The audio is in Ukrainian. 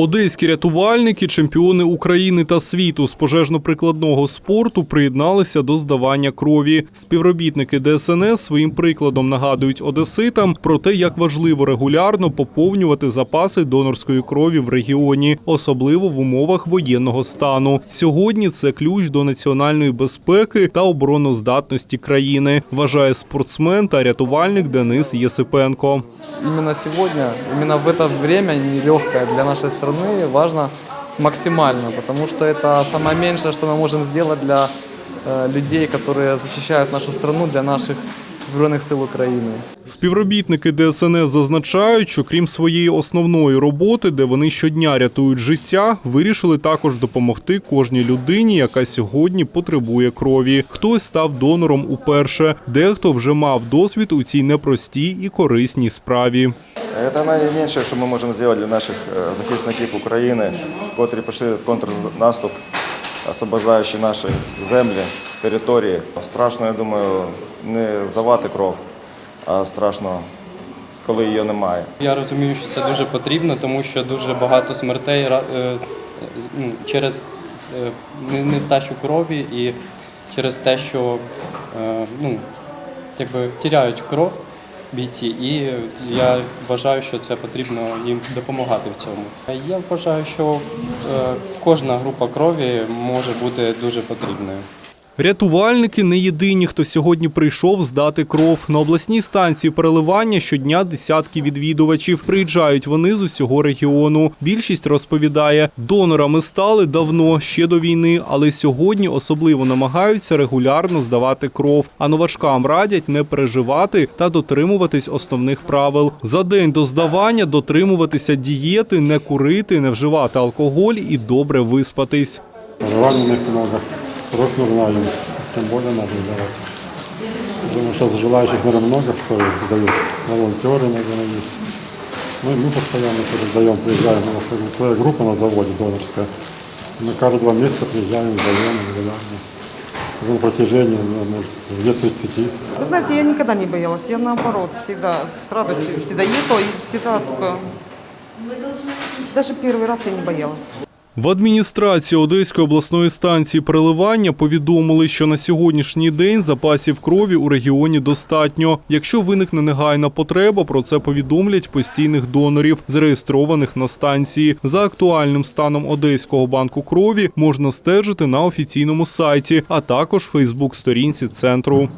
Одеські рятувальники, чемпіони України та світу з пожежно-прикладного спорту приєдналися до здавання крові. Співробітники ДСНС своїм прикладом нагадують одеситам про те, як важливо регулярно поповнювати запаси донорської крові в регіоні, особливо в умовах воєнного стану. Сьогодні це ключ до національної безпеки та обороноздатності країни, вважає спортсмен та рятувальник Денис Єсипенко. Именно сегодня, именно в это время нелегкое для нашей страны важно максимально, потому что это самое меньшее, что мы можем сделать для э, людей, которые защищают нашу страну, для наших Збройних сил України. Співробітники ДСНС зазначають, що крім своєї основної роботи, де вони щодня рятують життя, вирішили також допомогти кожній людині, яка сьогодні потребує крові. Хтось став донором уперше, дехто вже мав досвід у цій непростій і корисній справі. Це найменше, що ми можемо зробити для наших е, захисників України, котрі пішли в контрнаступ, освобождаючи наші землі, території. Страшно, я думаю, не здавати кров, а страшно, коли її немає. Я розумію, що це дуже потрібно, тому що дуже багато смертей е, ну, через е, нестачу крові і через те, що ну, якби тіряють кров бійці, і я вважаю, що це потрібно їм допомагати в цьому. Я вважаю, що е, кожна група крові може бути дуже потрібною. Рятувальники не єдині, хто сьогодні прийшов здати кров. На обласній станції переливання щодня десятки відвідувачів. Приїжджають вони з усього регіону. Більшість розповідає, донорами стали давно, ще до війни, але сьогодні особливо намагаються регулярно здавати кров. А новачкам радять не переживати та дотримуватись основних правил. За день до здавання дотримуватися дієти, не курити, не вживати алкоголь і добре виспатись. Раненых нужна им, тем более надо давать. Думаю, сейчас желающих, наверное, много кто сдают. Волонтеры, наверное, есть. Ну и мы постоянно тоже сдаем, приезжаем. У нас своя группа на заводе донорская. Мы каждые два месяца приезжаем, сдаем регулярно. Уже на протяжении, может, лет 30. Вы знаете, я никогда не боялась. Я наоборот, всегда с радостью всегда ехала и всегда только... Даже первый раз я не боялась. В адміністрації Одеської обласної станції переливання повідомили, що на сьогоднішній день запасів крові у регіоні достатньо. Якщо виникне негайна потреба, про це повідомлять постійних донорів, зареєстрованих на станції. За актуальним станом Одеського банку крові можна стежити на офіційному сайті, а також Фейсбук-сторінці центру.